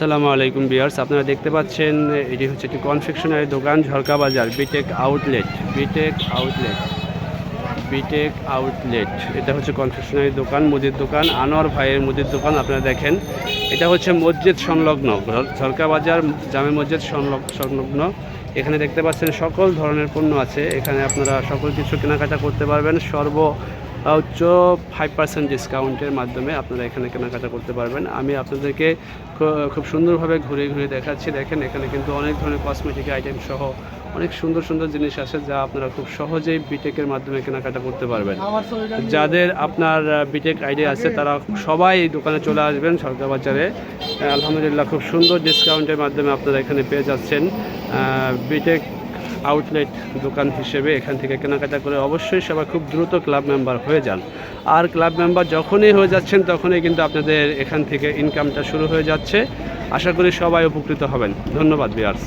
আসসালামু আলাইকুম বিয়ার্স আপনারা দেখতে পাচ্ছেন, এটি হচ্ছে একটি কনফেকশনারি দোকান ঝরকা বাজার BTech outlet BTech outlet BTech outlet এটা হচ্ছে কনফেকশনারি দোকান, মুদির দোকান, আনোয়ার ভাইয়ের মুদির দোকান, আপনারা দেখেন। এটা হচ্ছে মসজিদ সংলগ্ন ঝরকা বাজার, জামে মসজিদ সংলগ- সংলগ্ন। এখানে দেখতে পাচ্ছেন সকল ধরনের পণ্য আছে, এখানে আপনারা সকল কিছু কেনাকাটা করতে পারবেন, সর্ব উচ্চ ফাইভ পার্সেন্ট ডিসকাউন্টের মাধ্যমে আপনারা এখানে কেনাকাটা করতে পারবেন। আমি আপনাদেরকে খুব সুন্দরভাবে ঘুরে ঘুরে দেখাচ্ছি। দেখেন, এখানে কিন্তু অনেক ধরনের কসমেটিক আইটেম সহ অনেক সুন্দর সুন্দর জিনিস আছে যা আপনারা খুব সহজেই বিটেকের মাধ্যমে কেনাকাটা করতে পারবেন। যাদের আপনার বিটেক আইডিয়া আছে, তারা সবাই এই দোকানে চলে আসবেন সরকার বাজারে। আলহামদুলিল্লাহ, খুব সুন্দর ডিসকাউন্টের মাধ্যমে আপনারা এখানে পেয়ে যাচ্ছেন। বিটেক আউটলেট দোকান হিসেবে এখান থেকে কেনাকাটা করে অবশ্যই সবাই খুব দ্রুত ক্লাব মেম্বার হয়ে যান। আর ক্লাব মেম্বার যখনই হয়ে যাচ্ছেন, তখনই কিন্তু আপনাদের এখান থেকে ইনকামটা শুরু হয়ে যাচ্ছে। আশা করি সবাই উপকৃত হবেন। ধন্যবাদ বিয়ার্স